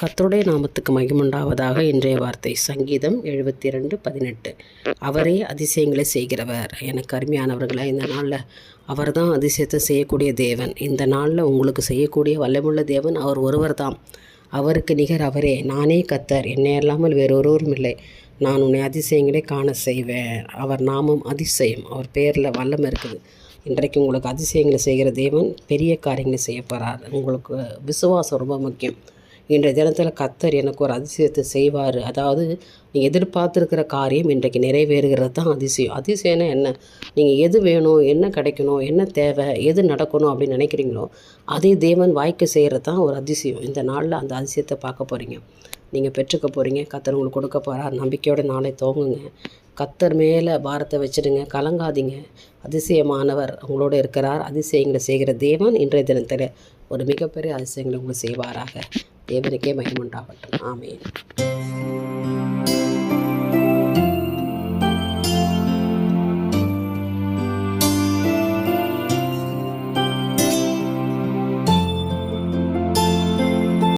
கத்தருடைய நாமத்துக்கு மகிமுண்டாவதாக இன்றைய வார்த்தை. சங்கீதம் எழுபத்தி ரெண்டு பதினெட்டு. அவரே அதிசயங்களை செய்கிறவர். எனக்கு அருமையானவர்களே இந்த நாளில் அவர் தான் அதிசயத்தை செய்யக்கூடிய தேவன். இந்த நாளில் உங்களுக்கு செய்யக்கூடிய வல்லமுள்ள தேவன் அவர் ஒருவர் தான் அவருக்கு நிகர் அவரே. நானே கத்தர் என்னை இல்லாமல் வேறொருவரும் இல்லை. நான் உன்னை அதிசயங்களை காண செய்வேன். அவர் நாமம் அதிசயம். அவர் பேரில் வல்லம் இருக்குது. இன்றைக்கு உங்களுக்கு அதிசயங்களை செய்கிற தேவன் பெரிய காரியங்களை செய்ய போகிறார் உங்களுக்கு விசுவாசம் ரொம்ப முக்கியம். இன்றைய தினத்தில் கத்தர் எனக்கு ஒரு அதிசயத்தை செய்வார். அதாவது நீங்கள் எதிர்பார்த்துருக்கிற காரியம் இன்றைக்கு நிறைவேறுகிறது தான் அதிசயம். அதிசயம்னா என்ன? நீங்கள் எது வேணும் என்ன கிடைக்கணும் என்ன தேவை எது நடக்கணும் அப்படின்னு நினைக்கிறீங்களோ அதே தேவன் வாய்க்கு செய்கிறது தான் ஒரு அதிசயம். இந்த நாளில் அந்த அதிசயத்தை பார்க்க போகிறீங்க நீங்கள் பெற்றுக்க போகிறீங்க கத்தர் உங்களுக்கு கொடுக்க போகிறார் நம்பிக்கையோட நாளை தோங்குங்க கத்தர் மேலே பாரத்தை வச்சுடுங்க. கலங்காதீங்க. அதிசயமானவர் உங்களோட இருக்கிறார். அதிசயங்களை செய்கிற தேவன் இன்றைய தினத்தில் ஒரு மிகப்பெரிய அதிசயங்களை உங்களுக்கு செய்வாராக. దేవునికే మహిమ ఉంటాబట్టు ఆమె